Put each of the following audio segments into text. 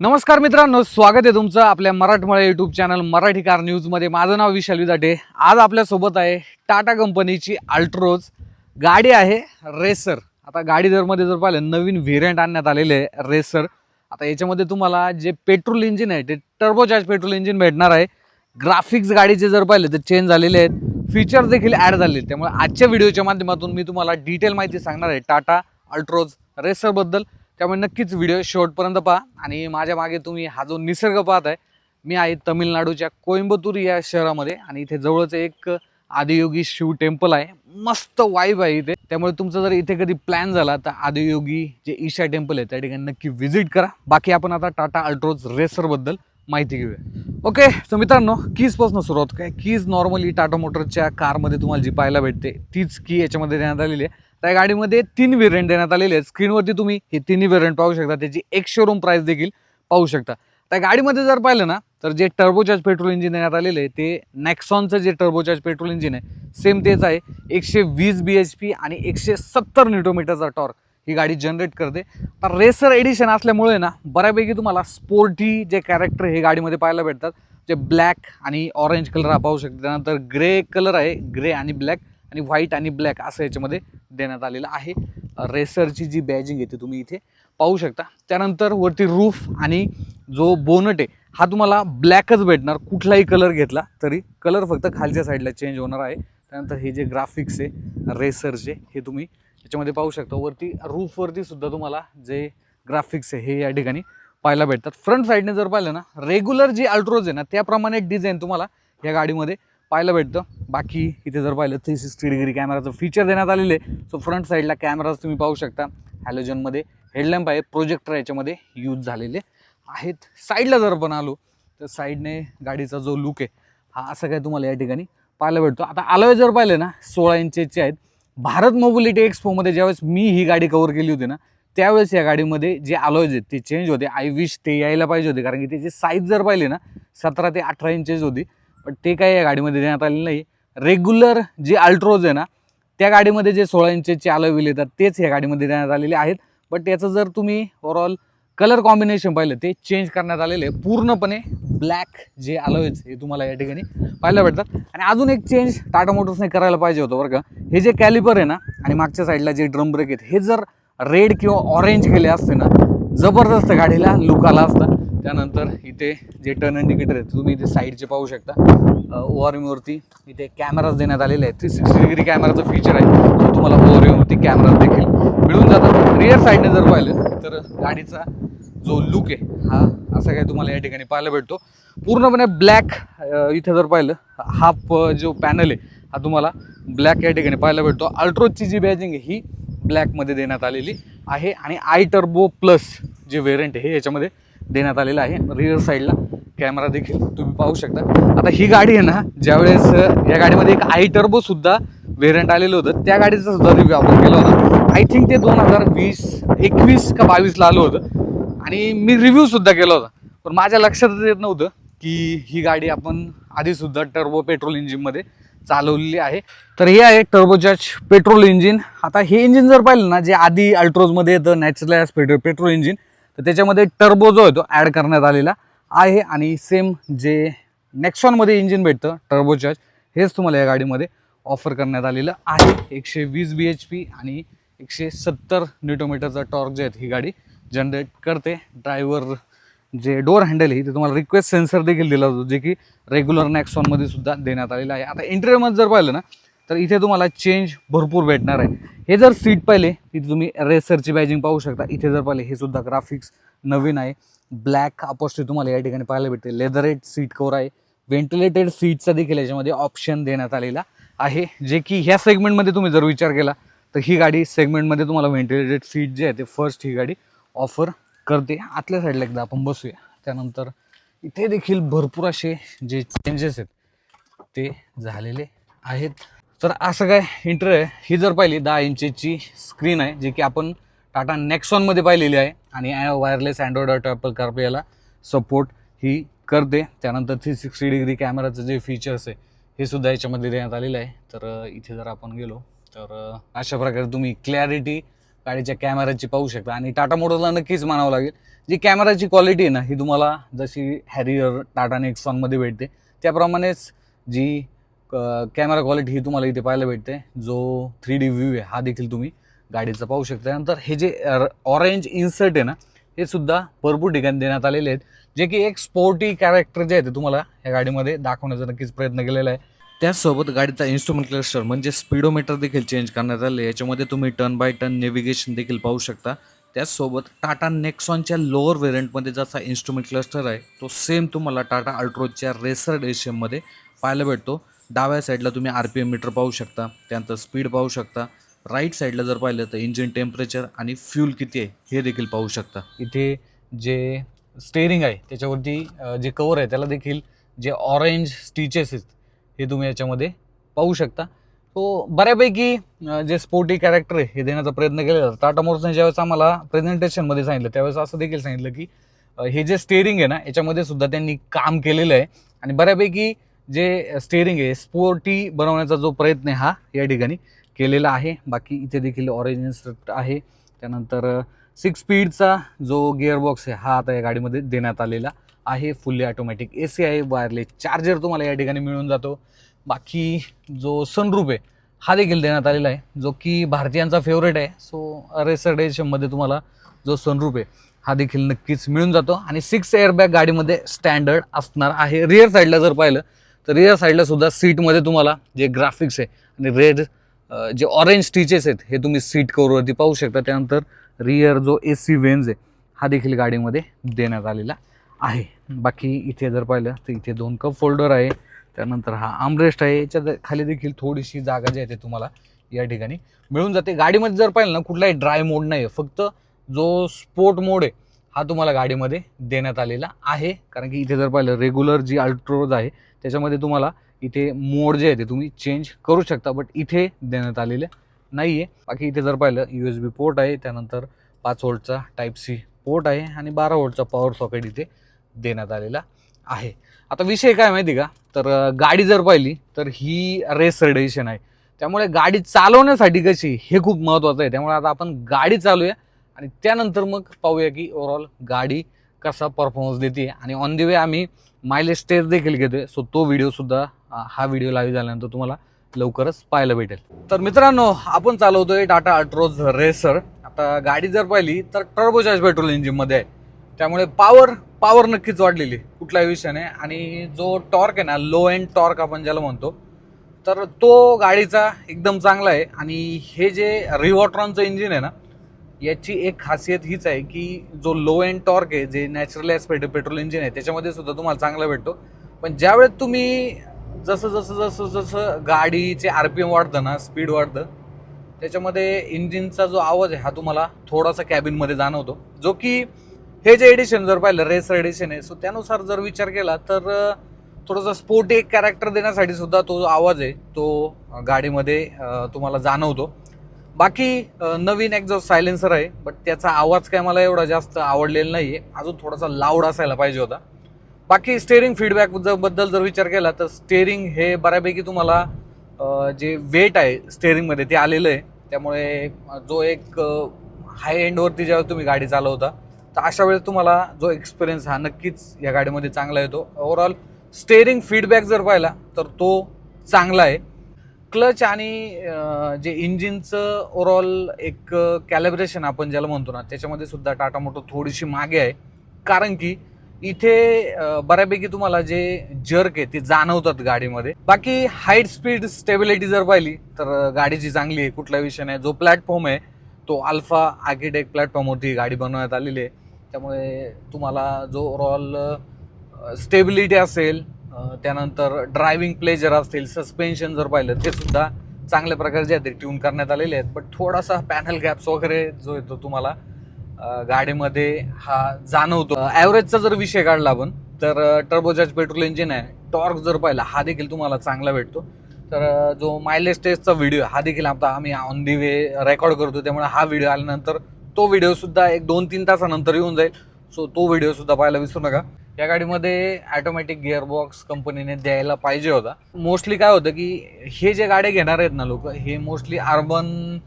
नमस्कार मित्रांनो स्वागत आहे तुमचं आपल्या मराठमळे युट्यूब चॅनल मराठी कार न्यूजमध्ये माझं नाव विशाल विदाटे. आज आपल्यासोबत आहे टाटा कंपनीची अल्ट्रोज गाडी आहे रेसर. आता गाडी दरमध्ये जर पाहिलं नवीन व्हेरियंट आणण्यात आलेले आहे रेसर. आता याच्यामध्ये तुम्हाला जे पेट्रोल इंजिन आहे ते टर्बोचार्ज पेट्रोल इंजिन भेटणार आहे. ग्राफिक्स गाडीचे जर पाहिले तर चेंज झालेले आहेत. फीचर देखील ॲड झालेले आहेत. त्यामुळे आजच्या व्हिडिओच्या माध्यमातून मी तुम्हाला डिटेल माहिती सांगणार आहे टाटा अल्ट्रोज रेसरबद्दल. त्यामुळे नक्कीच व्हिडिओ शेवटपर्यंत पहा. आणि माझ्या मागे तुम्ही हा जो निसर्ग पाहत आहे मी आहे तमिळनाडूच्या कोइंबतूर या शहरामध्ये आणि इथे जवळच एक आदियोगी शिव टेम्पल आहे. मस्त वाईब आहे इथे. त्यामुळे तुमचा जर इथे कधी प्लॅन झाला तर आदियोगी जे ईशा टेम्पल आहे त्या ठिकाणी नक्की व्हिजिट करा. बाकी आपण आता टाटा अल्ट्रोज रेसरबद्दल माहिती घेऊया. ओके तर मित्रांनो कीजपासून सुरुवात काय कीज नॉर्मली टाटा मोटरच्या कारमध्ये तुम्हाला जी पाहायला भेटते तीच की याच्यामध्ये देण्यात आलेली आहे. त्या गाडीमध्ये तीन व्हेरियंट देण्यात आलेले आहेत. स्क्रीनवरती तुम्ही हे तिन्ही व्हेरियंट पाहू शकता. त्याची एक शोरूम प्राईस देखील पाहू शकता. त्या गाडीमध्ये जर पाहिलं ना तर जे टर्बोचार्ज पेट्रोल इंजिन देण्यात आलेलं आहे ते नॅक्सॉनचं जे टर्बोचार्ज पेट्रोल इंजिन आहे सेम तेच आहे. एकशे वीस बी एच पी आणि एकशे सत्तर न्यूटोमीटरचा टॉर्क ही गाडी जनरेट करते. तर रेसर एडिशन असल्यामुळे ना बऱ्यापैकी तुम्हाला स्पोर्टी जे कॅरेक्टर हे गाडीमध्ये पाहायला भेटतात. जे ब्लॅक आणि ऑरेंज कलर हा पाहू शकता. त्यानंतर ग्रे कलर आहे ग्रे आणि ब्लॅक आणि व्हाईट आणि ब्लॅक असं याच्यामध्ये देण्यात आलेलं आहे. रेसरची जी बॅजिंग आहे ती तुम्ही इथे पाहू शकता. त्यानंतर वरती रूफ आणि जो बोनट आहे हा तुम्हाला ब्लॅकच भेटणार. कुठलाही कलर घेतला तरी. कलर फक्त खालच्या साईडला चेंज होणार आहे. त्यानंतर हे जे ग्राफिक्स आहे रेसरचे हे तुम्ही याच्यामध्ये पाहू शकता. वरती रूफवरती सुद्धा तुम्हाला जे ग्राफिक्स आहे हे या ठिकाणी पाहायला भेटतात. फ्रंट साईडने जर पाहिलं ना रेग्युलर जी अल्ट्रोज आहे ना त्याप्रमाणे डिझाईन तुम्हाला या गाडीमध्ये पाहायला भेटतं. बाकी इथे जर पाहिलं थ्री सिक्स्टी डिग्री कॅमेराचं फीचर देण्यात आलेलं आहे. सो फ्रंट साईडला कॅमेराज तुम्ही पाहू शकता. हॅलोजनमध्ये हेडलॅम्प आहे. प्रोजेक्टर याच्यामध्ये यूज झालेले आहेत. साईडला जर पण आलो तर साईडने गाडीचा जो लुक आहे हा असं काय तुम्हाला या ठिकाणी पाहायला भेटतो. आता आलोय जर पाहिलं ना सोळा इंचेचे आहेत. भारत मोबिलिटी एक्सपोमध्ये ज्यावेळेस मी ही गाडी कव्हर केली होती ना त्यावेळेस या गाडीमध्ये जे आलोयज आहेत ते चेंज होते. आय विश ते यायला पाहिजे होते. कारण की त्याची साईज जर पाहिली ना सतरा ते अठरा इंचेस होती. पण ते काय या गाडीमध्ये देण्यात आलेलं नाही. रेग्युलर जे अल्ट्रोज आहे ना त्या गाडीमध्ये जे सोळा इंचेचे अलॉय व्हील येतात तेच या गाडीमध्ये देण्यात आलेले आहेत. बट याचं जर तुम्ही ओवरऑल कलर कॉम्बिनेशन पाहिलं ते चेंज करण्यात आलेले आहे. पूर्णपणे ब्लॅक जे अलॉयज हे तुम्हाला या ठिकाणी पाहायला भेटतात. आणि अजून एक चेंज टाटा मोटर्सने करायला पाहिजे होतं बरं का. हे जे कॅलिपर आहे ना आणि मागच्या साईडला जे ड्रम ब्रेक आहेत हे जर रेड किंवा ऑरेंज केले असते ना जबरदस्त गाडीला लुक आला असता. त्यानंतर इथे जे टर्न इंडिकेटर आहेत तुम्ही इथे साईडचे पाहू शकता. ओआरएमवरती इथे कॅमेराज देण्यात आलेले आहेत. थ्री सिक्स्टी डिग्री कॅमेराचं फीचर आहे. तो तुम्हाला ओआरएमवरती कॅमेराज देखील मिळून जातात. रिअर साईडने जर पाहिलं तर गाडीचा जो लुक आहे हा असा काही तुम्हाला या ठिकाणी पाहायला भेटतो. पूर्णपणे ब्लॅक इथे जर पाहिलं हाफ जो पॅनल आहे हा तुम्हाला ब्लॅक या ठिकाणी पाहायला भेटतो. अल्ट्रोजची जी बॅजिंग आहे ही ब्लॅकमध्ये देण्यात आलेली आहे. आणि आय टर्बो प्लस जे वेरियंट आहे हे याच्यामध्ये देण्यात आलेलं आहे. रिअर साईडला कॅमेरा देखील तुम्ही पाहू शकता. आता ही गाडी आहे ना ज्यावेळेस या गाडीमध्ये एक आय टर्बो सुद्धा व्हेरियंट आलेलं होतं त्या गाडीचा सुद्धा रिव्ह्यू आपण केला होता. आय थिंक ते दोन हजार वीस एकवीस का बावीसला आलं होतं. आणि मी रिव्ह्यू सुद्धा केला होता. पण माझ्या लक्षातच येत नव्हतं की ही गाडी आपण आधीसुद्धा टर्बो पेट्रोल इंजिनमध्ये चालवलेली आहे. तर हे आहे टर्बोचार्ज पेट्रोल इंजिन आता हे इंजिन जर पाहिलं ना जे आधी अल्ट्रोजमध्ये येतं नॅचरल पेट्रोल इंजिन तर त्याच्यामध्ये टर्बो जो आहे तो ॲड करण्यात आलेला आहे आणि सेम जे नेक्सॉनमध्ये इंजिन भेटतं टर्बोचार्ज हेच तुम्हाला या गाडीमध्ये ऑफर करण्यात आलेलं आहे. एकशे वीस बी एच पी आणि एकशे सत्तर न्यूटोमीटरचा टॉर्क जे आहेत ही गाडी जनरेट करते. ड्रायव्हर जे डोअर हँडल आहे ते तुम्हाला रिक्वेस्ट सेन्सर देखील दिला जातो जे की रेग्युलर नॅक्सॉनमध्ये सुद्धा देण्यात आलेलं आहे. आता इंटेरियरमध्ये जर पाहिलं ना तर इथे तुम्हाला चेंज भरपूर भेटणार आहे. हे जर सीट पाहिले तिथे तुम्ही रेसरची बॅजिंग पाहू शकता. इथे जर पाहिले हे सुद्धा ग्राफिक्स नवीन आहे. ब्लॅक अपोस्टी तुम्हाला या ठिकाणी पाहायला भेटते. लेदरेट सीट कवर आहे. व्हेंटिलेटेड सीटचा देखील याच्यामध्ये ऑप्शन देण्यात आलेला आहे. जे की ह्या सेगमेंटमध्ये तुम्ही जर विचार केला तर ही गाडी सेगमेंटमध्ये तुम्हाला व्हेंटिलेटेड सीट जे आहे ते फर्स्ट ही गाडी ऑफर करते. आतल्या साईडला एकदा आपण बसूया. त्यानंतर इथे देखील भरपूर असे जे चेंजेस आहेत ते झालेले आहेत. तर असं काय इंटर आहे. ही जर पाहिली दहा इंचेसची स्क्रीन आहे जी की आपण टाटा नेक्सॉनमध्ये पाहिलेली आहे. आणि वायरलेस अँड्रॉइड ॲपल कारपे याला सपोर्ट ही करते. त्यानंतर थ्री सिक्स्टी डिग्री कॅमेराचं जे फीचर्स आहे हे सुद्धा याच्यामध्ये देण्यात आलेलं आहे. तर इथे जर आपण गेलो तर अशा प्रकारे तुम्ही क्लॅरिटी गाडीच्या कॅमेराची पाहू शकता. आणि टाटा मोटरला नक्कीच म्हणावं लागेल. जी कॅमेराची क्वालिटी आहे ना ही तुम्हाला जशी हॅरियर टाटा नेक्सॉनमध्ये भेटते त्याप्रमाणेच जी कॅमेरा क्वालिटी ही तुम्हाला इथे पाहायला भेटते. जो थ्री डी व्ह्यू आहे हा देखील तुम्ही गाडीचा पाहू शकता. नंतर हे जे ऑरेंज इन्सर्ट आहे ना हे सुद्धा भरपूर ठिकाणी देण्यात आलेले आहेत. जे की एक स्पोर्टी कॅरेक्टर जे आहे ते तुम्हाला या गाडीमध्ये दाखवण्याचा नक्कीच प्रयत्न केलेला आहे. त्याचसोबत गाडीचा इन्स्ट्रुमेंट क्लस्टर म्हणजे स्पीडोमीटर देखील चेंज करण्यात आले याच्यामध्ये तुम्ही टर्न बाय टर्न नेव्हिगेशन देखील पाहू शकता. त्याचसोबत टाटा नेक्सॉनच्या लोअर व्हेरियंटमध्ये जसा इन्स्ट्रुमेंट क्लस्टर आहे तो सेम तुम्हाला टाटा अल्ट्रोजच्या रेसर एशियममध्ये पाहायला भेटतो. डाव्या साईडला तुम्ही आर पी एम मीटर पाहू शकता त्यानंतर स्पीड पाहू शकता. राईट साईडला जर पाहिलं तर इंजिन टेम्परेचर आणि फ्यूल किती आहे हे देखील पाहू शकता. इथे जे स्टेअरिंग आहे त्याच्यावरती जे कवर आहे त्याला देखील जे ऑरेंज स्टिचेस आहेत हे तुम्ही याच्यामध्ये पाहू शकता. तो बऱ्यापैकी जे स्पोर्टी कॅरेक्टर आहे हे देण्याचा प्रयत्न केलेला होता टाटा मोर्सने ज्यावेळेस आम्हाला प्रेझेंटेशनमध्ये सांगितलं त्यावेळेस असं देखील सांगितलं की हे जे स्टेअरिंग आहे ना याच्यामध्ये सुद्धा त्यांनी काम केलेलं आहे. आणि बऱ्यापैकी जे स्टेअरिंग आहे स्पोर्टी बनवण्याचा जो प्रयत्न आहे हा या ठिकाणी केलेला आहे. बाकी इथे देखील ऑरेंज इन्स्ट्रक्ट आहे. त्यानंतर सिक्स स्पीडचा जो गिअरबॉक्स आहे हा आता या गाडीमध्ये देण्यात आलेला आहे. फुल्ली ऑटोमॅटिक ए सी आहे. वायरलेस चार्जर तुम्हाला या ठिकाणी मिळून जातो. बाकी जो सनरूप आहे हा देखील देण्यात आलेला आहे. जो की भारतीयांचा फेवरेट आहे. सो रेसर डेशमध्ये तुम्हाला जो सनरूप आहे हा देखील नक्कीच मिळून जातो. आणि सिक्स एअरबॅग गाडीमध्ये स्टँडर्ड असणार आहे. रिअर साईडला जर पाहिलं तर रिअर साईडला सुद्धा सीटमध्ये तुम्हाला जे ग्राफिक्स आहे आणि रेड जे ऑरेंज स्टिचेस आहेत हे तुम्ही सीट कवरवरती पाहू शकता. त्यानंतर रिअर जो ए सी वेन्स आहे हा देखील गाडीमध्ये देण्यात आलेला आहे. बाकी इथे जर पाहिलं तर इथे दोन कप फोल्डर आहे. त्यानंतर हा आमरेस्ट आहे. याच्या खाली देखील थोडीशी जागा जी आहे ते तुम्हाला या ठिकाणी मिळून जाते. गाडीमध्ये जर पाहिलं ना कुठलाही ड्राय मोड नाही आहे फक्त जो स्पोर्ट मोड आहे हा तुम्हाला गाडीमध्ये देण्यात आलेला आहे. कारण की इथे जर पाहिलं रेग्युलर जी अल्ट्रोज आहे त्याच्यामध्ये तुम्हाला इथे मोड जे आहे ते तुम्ही चेंज करू शकता बट इथे देण्यात आलेले नाही आहे बाकी इथे जर पाहिलं यू एस बी पोर्ट आहे त्यानंतर पाच वोल्टचा टाईप सी पोर्ट आहे आणि बारा वोल्टचा पॉवर सॉकेट इथे देण्यात आलेला आहे. आता विषय काय माहिती का? तर गाडी जर पाहिली तर ही रेस एडिशन आहे. त्यामुळे गाडी चालवण्यासाठी कशी हे खूप महत्त्वाचं आहे. त्यामुळे आता आपण गाडी चालूया आणि त्यानंतर मग पाहूया की ओव्हरऑल गाडी कसा परफॉर्मन्स देते. आणि ऑन दी वे आम्ही मायलेज टेस्ट देखील घेतोय. सो तो व्हिडिओसुद्धा हा व्हिडिओ लाईव्ह झाल्यानंतर तुम्हाला लवकरच पाहायला भेटेल. तर मित्रांनो आपण चालवतोय टाटा अल्ट्रोज रेसर आता गाडी जर पाहिली तर टर्बोचार्ज पेट्रोल इंजिनमध्ये आहे. त्यामुळे पॉवर पॉवर नक्कीच वाढलेली कुठलाही विषय नाही आणि जो टॉर्क आहे ना लो एंड टॉर्क आपण ज्याला म्हणतो तर तो गाडीचा एकदम चांगला आहे. आणि हे जे रिवॉट्रॉनचं इंजिन आहे ना याची एक खासियत हीच आहे की जो लो एंड टॉर्क आहे जे नॅचरल ॲस्पेक्ट पेट्रोल इंजिन आहे त्याच्यामध्ये सुद्धा तुम्हाला चांगला भेटतो. पण ज्यावेळेस तुम्ही जसं जसं जसं जसं गाडीचे आर पी एम वाढतं ना स्पीड वाढतं त्याच्यामध्ये इंजिनचा जो आवाज आहे हा तुम्हाला थोडासा कॅबिनमध्ये जाणवतो. जो की हे जे एडिशन जर पाहिलं रेसर एडिशन आहे सो त्यानुसार जर विचार केला तर थोडासा थोडंसं स्पोर्टी एक कॅरेक्टर देण्यासाठी सुद्धा तो जो आवाज आहे तो गाडीमध्ये तुम्हाला जाणवतो. बाकी नवीन एक जो सायलेन्सर आहे बट त्याचा आवाज काय मला एवढा जास्त आवडलेला नाही आहे अजून थोडासा लाऊड असायला पाहिजे होता. बाकी स्टेअरिंग फीडबॅकबद्दल जर विचार केला तर स्टेअरिंग हे बऱ्यापैकी तुम्हाला जे वेट आहे स्टेअरिंगमध्ये ते आलेलं आहे. त्यामुळे जो एक हाय एंडवरती जेव्हा तुम्ही गाडी चालवता तर अशा वेळेस तुम्हाला जो एक्सपिरियन्स हा नक्कीच या गाडीमध्ये चांगला येतो. ओव्हरऑल स्टेअरिंग फीडबॅक जर पाहिला तर तो चांगला आहे. क्लच आणि जे इंजिनचं ओव्हरऑल एक कॅलिब्रेशन आपण ज्याला म्हणतो ना त्याच्यामध्ये सुद्धा टाटा मोटर थोडीशी मागे आहे. कारण की इथे बऱ्यापैकी तुम्हाला जे जर्क आहे ते जाणवतात गाडीमध्ये. बाकी हाईट स्पीड स्टेबिलिटी जर पाहिली तर गाडीची चांगली आहे कुठला विषय नाही. जो प्लॅटफॉर्म आहे तो अल्फा आर्किटेक्ट प्लॅटफॉर्मवरती गाडी बनवण्यात आलेली आहे. त्यामुळे तुम्हाला जो ओव्हरऑल स्टेबिलिटी असेल त्यानंतर ड्रायव्हिंग प्लेजर असतील सस्पेन्शन जर पाहिलं ते सुद्धा चांगल्या प्रकारे जे ट्यून करण्यात आलेले आहेत. पण थोडासा पॅनल गॅप्स वगैरे जो येतो तुम्हाला गाडीमध्ये हा जाणवतो. ॲव्हरेजचा जर विषय काढला आपण तर टर्बोचार्ज पेट्रोल इंजिन आहे. टॉर्क जर पाहिला हा देखील तुम्हाला चांगला भेटतो. तर जो मायलेज टेस्टचा व्हिडिओ हा देखील आता आम्ही ऑन दी वे रेकॉर्ड करतो. त्यामुळे हा व्हिडिओ आल्यानंतर तो व्हिडिओसुद्धा एक दोन तीन तासानंतर येऊन जाईल. सो तो व्हिडिओसुद्धा पाहायला विसरू नका. या गाडीमध्ये ऑटोमॅटिक गिअरबॉक्स कंपनीने द्यायला पाहिजे होता. मोस्टली काय होतं की हे जे गाड्या घेणार आहेत ना लोक हे मोस्टली अर्बन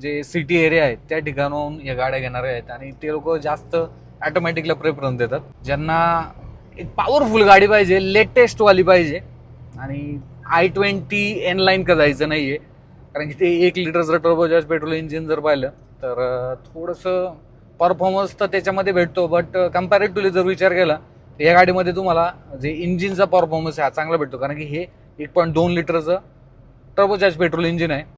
जे सिटी एरिया आहेत त्या ठिकाणाहून या गाड्या घेणारे आहेत. आणि ते लोक जास्त ॲटोमॅटिकला प्रेफरन्स देतात. ज्यांना एक पॉवरफुल गाडी पाहिजे लेटेस्टवाली पाहिजे. आणि आय ट्वेंटी एन लाईन का जायचं नाही आहे कारण की ते एक लिटरचं टर्बोचार्ज पेट्रोल इंजिन जर पाहिलं तर थोडंसं परफॉर्मन्स तर त्याच्यामध्ये भेटतो. बट कम्पॅरेटिव्हली जर विचार केला या गाडीमध्ये तुम्हाला जे इंजिनचा परफॉर्मन्स आहे हा चांगला भेटतो. कारण की हे एक पॉईंट दोन लिटरचं टर्बोचार्ज पेट्रोल इंजिन आहे.